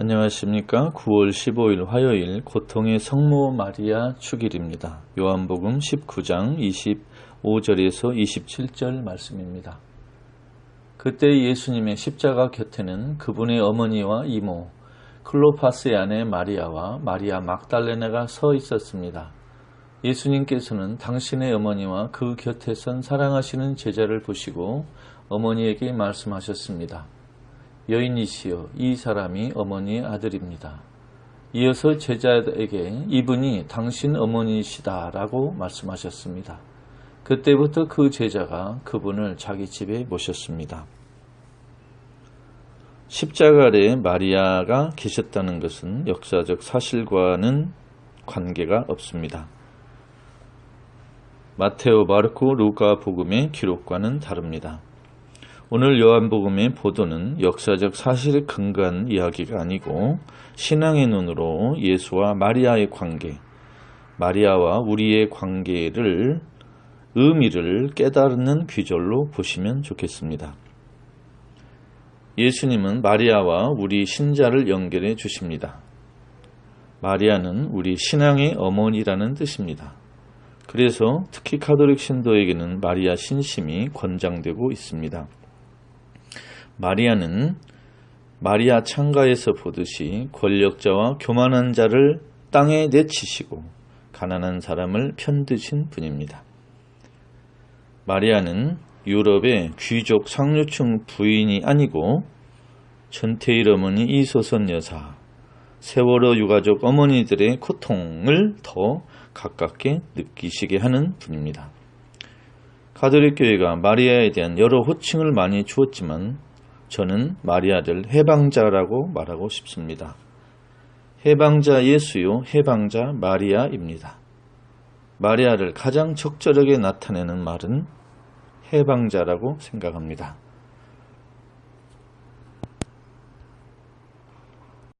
안녕하십니까. 9월 15일 화요일 고통의 성모 마리아 축일입니다. 요한복음 19장 25절에서 27절 말씀입니다. 그때 예수님의 십자가 곁에는 그분의 어머니와 이모, 클로파스의 아내 마리아와 마리아 막달레나가 서 있었습니다. 예수님께서는 당신의 어머니와 그 곁에 선 사랑하시는 제자를 보시고 어머니에게 말씀하셨습니다. 여인이시여 이 사람이 어머니의 아들입니다. 이어서 제자에게 이분이 당신 어머니시다라고 말씀하셨습니다. 그때부터 그 제자가 그분을 자기 집에 모셨습니다. 십자가 아래 마리아가 계셨다는 것은 역사적 사실과는 관계가 없습니다. 마테오, 마르코, 루카 복음의 기록과는 다릅니다. 오늘 요한복음의 보도는 역사적 사실에 근거한 이야기가 아니고 신앙의 눈으로 예수와 마리아의 관계, 마리아와 우리의 관계를 의미를 깨달는 귀절로 보시면 좋겠습니다. 예수님은 마리아와 우리 신자를 연결해 주십니다. 마리아는 우리 신앙의 어머니라는 뜻입니다. 그래서 특히 카톨릭 신도에게는 마리아 신심이 권장되고 있습니다. 마리아는 마리아 창가에서 보듯이 권력자와 교만한 자를 땅에 내치시고 가난한 사람을 편드신 분입니다. 마리아는 유럽의 귀족 상류층 부인이 아니고 전태일 어머니 이소선 여사, 세월호 유가족 어머니들의 고통을 더 가깝게 느끼시게 하는 분입니다. 가톨릭 교회가 마리아에 대한 여러 호칭을 많이 주었지만 저는 마리아를 해방자라고 말하고 싶습니다. 해방자 예수요, 해방자 마리아입니다. 마리아를 가장 적절하게 나타내는 말은 해방자라고 생각합니다.